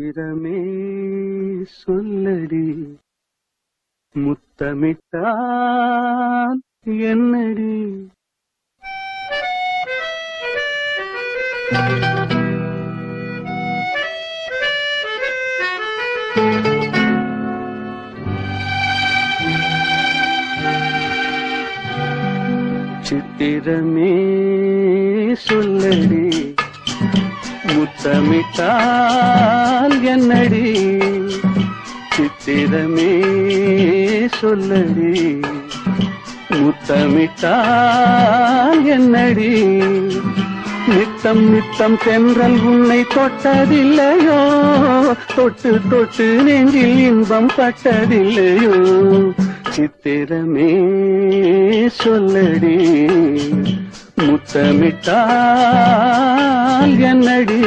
இதமே சொல்லடி. முத்தமிட்டால் என்னடி? சித்திரமே சொல்லடி. முத்தமிட்டால் என்னடி? சித்திரமே சொல்லடி. முத்தமிட்டால் என்னடி? நித்தம் நித்தம் சென்றல் உன்னை தொட்டதில்லையோ? தொட்டு தொட்டு நெஞ்சில் இன்பம் பட்டதில்லையோ? சித்திரமே சொல்லடி. முத்தமிட்டால் என்னடி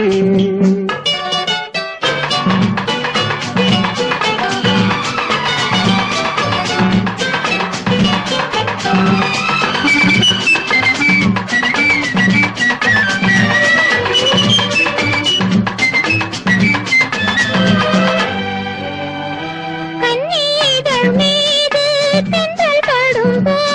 கண்ணீதழ் மீது தென்றல் படும்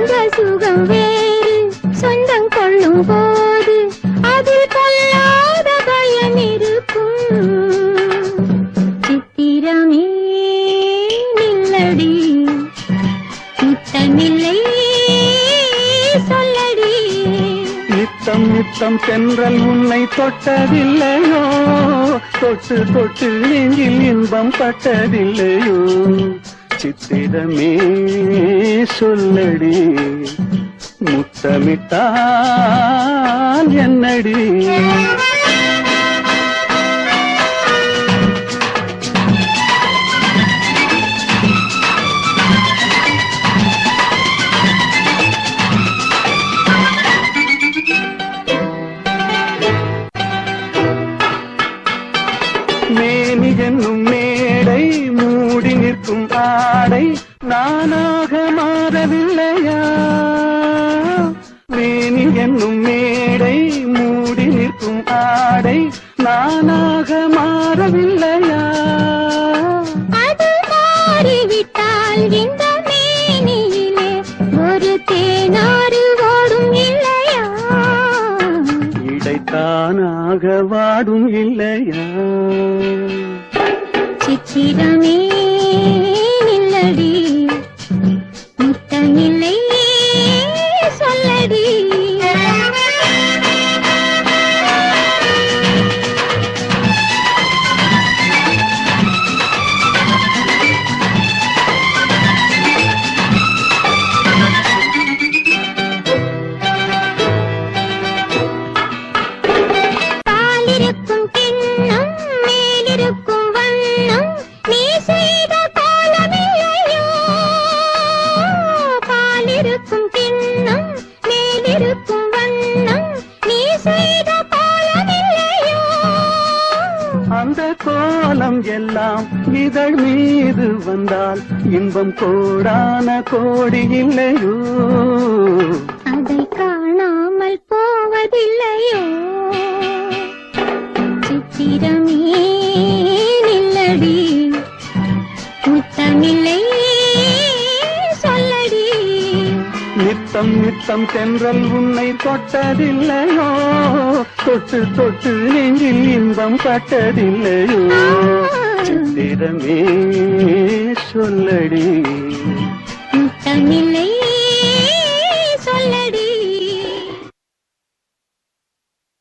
அந்த சுகம் வேறு சொந்தம் கொள்ளும் போது அதில் கொள்ளாத பயம் இருக்கும். சித்திரமே நில்லடி முத்தமில்லை சொல்லடி. நித்தம் நித்தம் சென்றல் உன்னை தொட்டதில்லையோ? தொட்டு தொட்டு நெஞ்சில் இன்பம் பட்டதில்லையோ? சித்திரமே சொல்லடி. முத்தமிட்டால் என்னடி? நிற்கும் ஆடை நானாக மாறவில்லையா? மேனி என்னும் மேடை மூடி நிற்கும் ஆடை நானாக மாறவில்லையா? அது மாறிவிட்டால் இந்த மேனியிலே ஒரு தேனாறு ஓடும் இல்லையா? இடைத்தானாக வாடும் இல்லையா? சித்திரமே நில்லடி. முத்தமில்லை சொல்லடி. பாலிருக்கும் கிண்ணம் மேலிருக்கும் எல்லாம் இதழ் மீது வந்தால் இன்பம் கோடான கோடி இல்லையோ? அதை காணாமல் போவதில்லையோ? சித்திரமே நில்லடி. முத்தமில்லை சொல்லடி. நித்தம் நித்தம் தென்றல் உன்னை தொட்டதில்லையோ? தொட்டு தொட்டு நெஞ்சில் இன்பம் பட்டதில்லையோ நிறமே சொல்லடி. தமிழை